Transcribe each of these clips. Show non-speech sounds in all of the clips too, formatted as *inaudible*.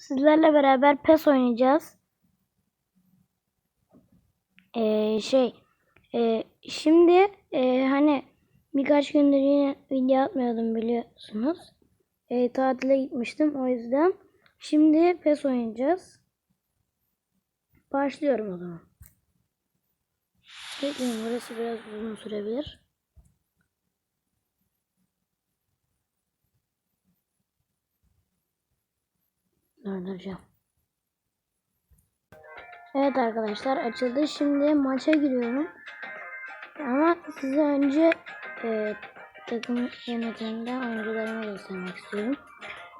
Sizlerle beraber PES oynayacağız. Ee, şey, e, şimdi e, hani birkaç gündür yine video atmıyordum biliyorsunuz. E, tatile gitmiştim o yüzden. Şimdi PES oynayacağız. Başlıyorum o zaman. Bekleyin burası biraz uzun sürebilir. Durduracağım. Evet arkadaşlar açıldı. Şimdi maça giriyorum. Ama size önce e, takım yönetiminde oyuncularımı göstermek istiyorum.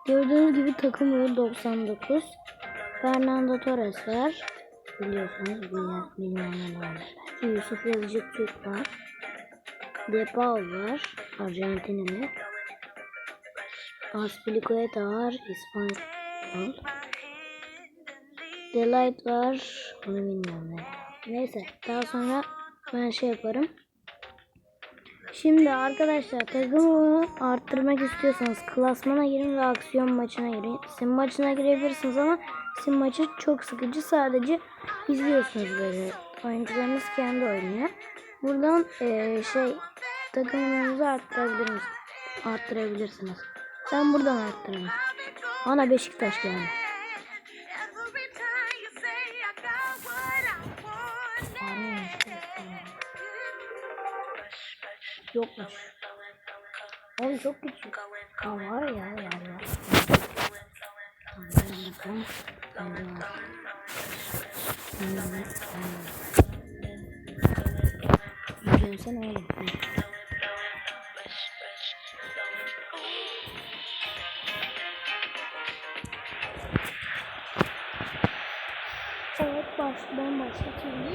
Gördüğünüz gibi takım uyumu 99. Fernando Torres var. Biliyorsunuz bilmeyen, bilmeyenler var. Yusuf Yazıcı Türk var. Depal var. Arjantinli. Aspilicueta var. Delight var. Onu bilmiyorum ne. Neyse daha sonra ben şey yaparım. Şimdi arkadaşlar takımı arttırmak istiyorsanız klasmana girin ve aksiyon maçına girin. Sim maçına girebilirsiniz ama sim maçı çok sıkıcı. Sadece izliyorsunuz böyle. Oyuncularınız kendi oynuyor. Buradan eee, şey takımınızı arttırabilirsiniz. Arttırabilirsiniz. Ben buradan arttırırım. Ana Beşiktaş geldi. Every time you say I got what I want. Amin. Yokmuş. Oğlum çok küçük. Ha var ya var var. Tamam, ben ben başlatıyorum.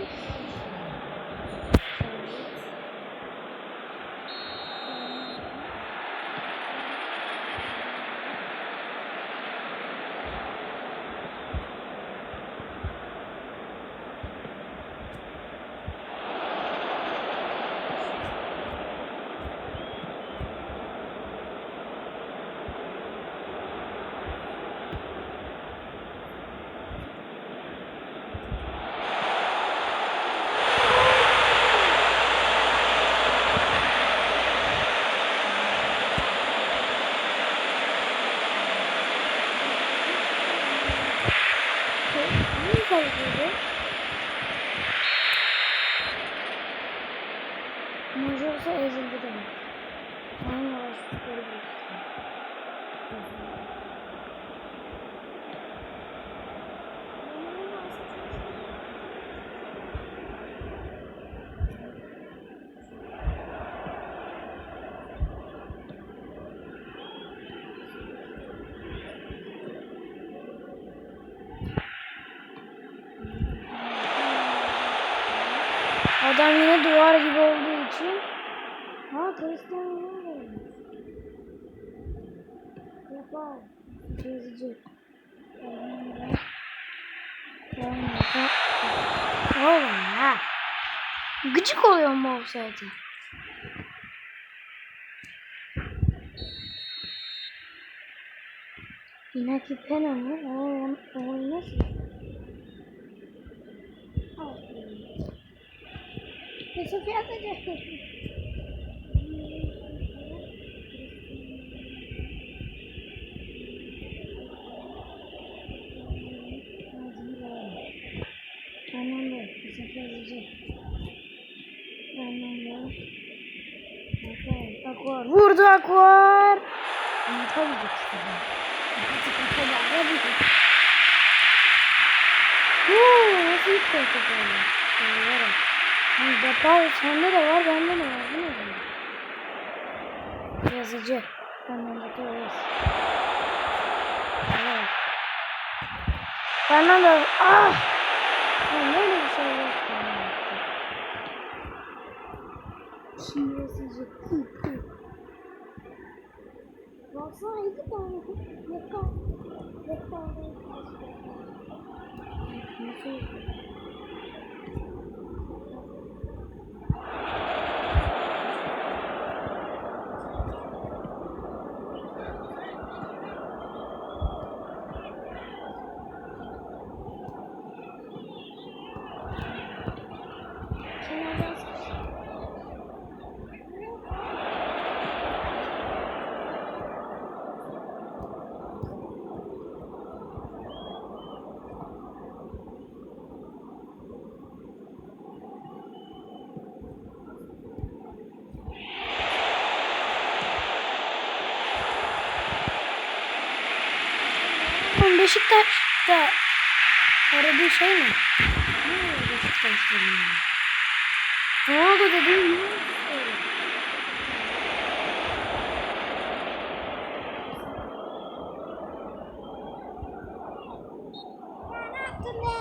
Adam yine duvar gibi olduğu için. Ha Cristiano Ronaldo Yapar. Gezici Oğlum ya Gıcık oluyorum bu offside'e. Inaki Pena mı? O, o, o nasıl? Yusuf yazacak. Tamam da Yusuf yazacak. Tamam da. Akvar, akvar. Vurdu. Tabii ki işte. Huu, nasıl yıkıyor topu? Şöyle Depa sende de var, bende de var. Ne demek? Yazıcı. Fernando Torres. Evet. Fernando. Ah! Ya böyle bir şey yok. Şimdi yazıcı. Baksana iki tane. Yakal. Yakal. Nasıl? Beşiktaş'ta aradığın şey mi? Ne oluyor Beşiktaş'ta Ne oldu dedim. Ne yaptın be?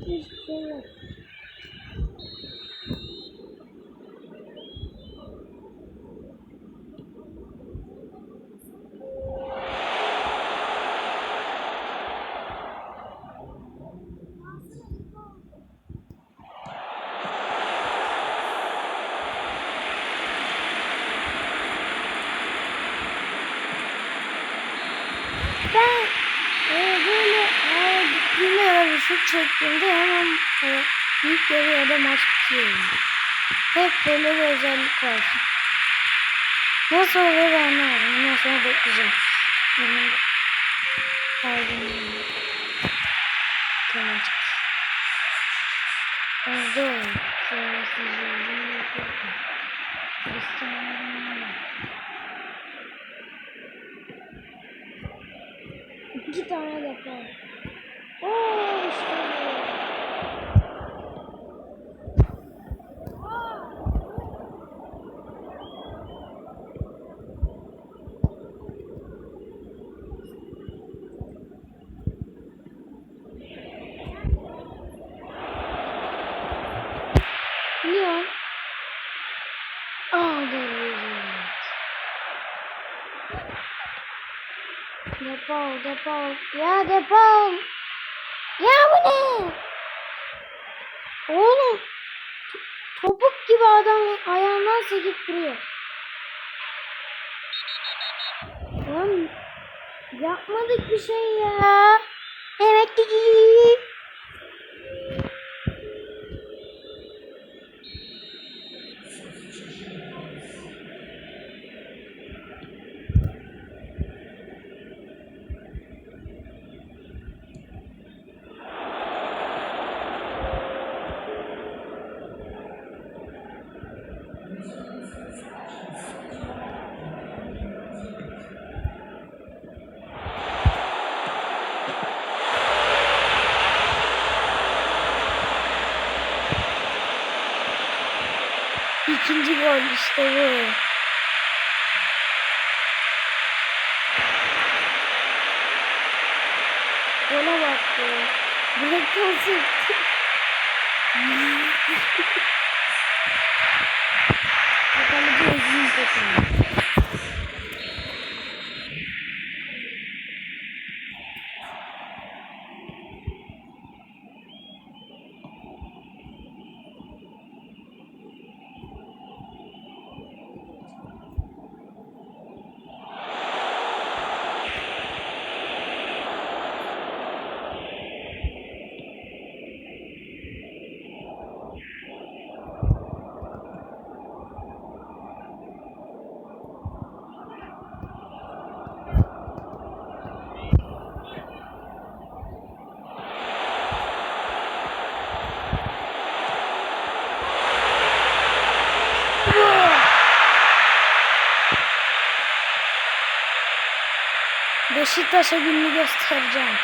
Hiçbir şey yok. Ben e, böyle e, gittiğimde ya da şut çektiğimde hemen e, ilk yarı ya da maç bitiyor. Hep böyle bir özellik var. Nasıl ben anlamadım. Ondan sonra bekleyeceğim. Benim kalbim Tamam. Orada olur. Sonra sizce uzun yapıyorum. Cristiano Ronaldo. İki tane defa. Oo işte Depol, depol. Ya depol. Ya bu ne? Oğlum. Topuk gibi adam ayağından sekip duruyor. Lan yapmadık bir şey ya. Evet İkinci gol işte bu. Gole bak ya. Direkten sekti. Bakalım bir özünü takım. Beşiktaş'a gününü göstereceğim.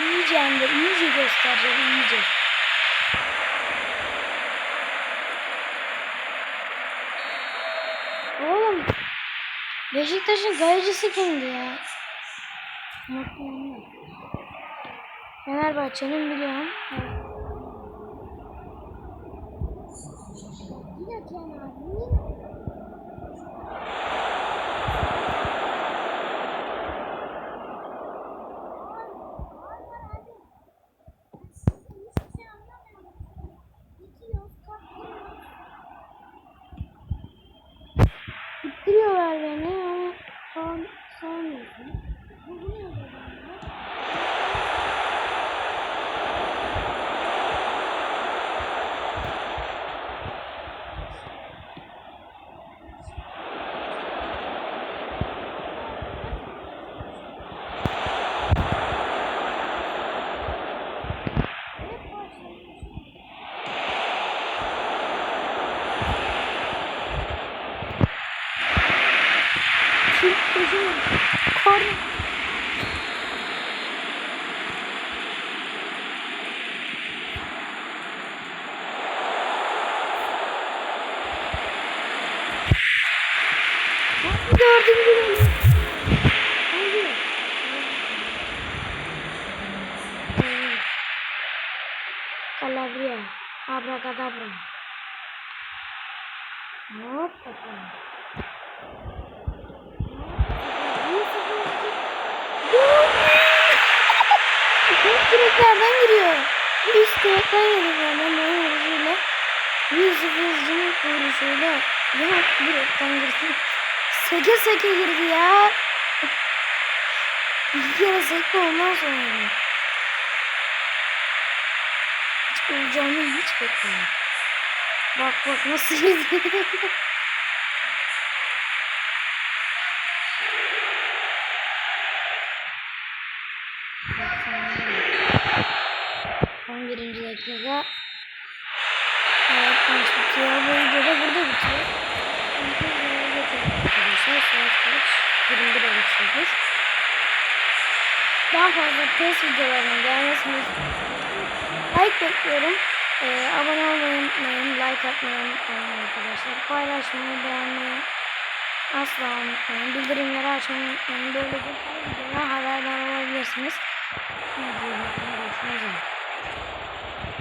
İyice hem de iyice göstereceğim iyice. Oğlum Beşiktaş'ın kalecisi kimdi ya? Fenerbahçe'nin biliyorum. Yine kenar. İttiriyorlar beni ama Gördüm gibi. Hayır. Evet. Calabria. Abracadabra. Hop bakalım. Hep direklerden giriyor. Üst direkten giriyor. Ben de onun vuruşuyla. Yusuf Özcü'nün vuruşuyla. Ya direkten girdi. Seke seke girdi ya. Bir kere seke ondan sonra. Hiç olacağını hiç beklemedim. Bak bak nasıl *laughs* girdi. Birinci dakika. Evet. Bu video da burada Kaç? 21 olmuş. Daha fazla test videolarının gelmesini like bekliyorum. Ee, abone olmayı unutmayın. Like atmayı unutmayın arkadaşlar. Paylaşmayı, beğenmeyi asla unutmayın. Bildirimleri açmayı unutmayın. Böylece her videodan haberdar olabilirsiniz.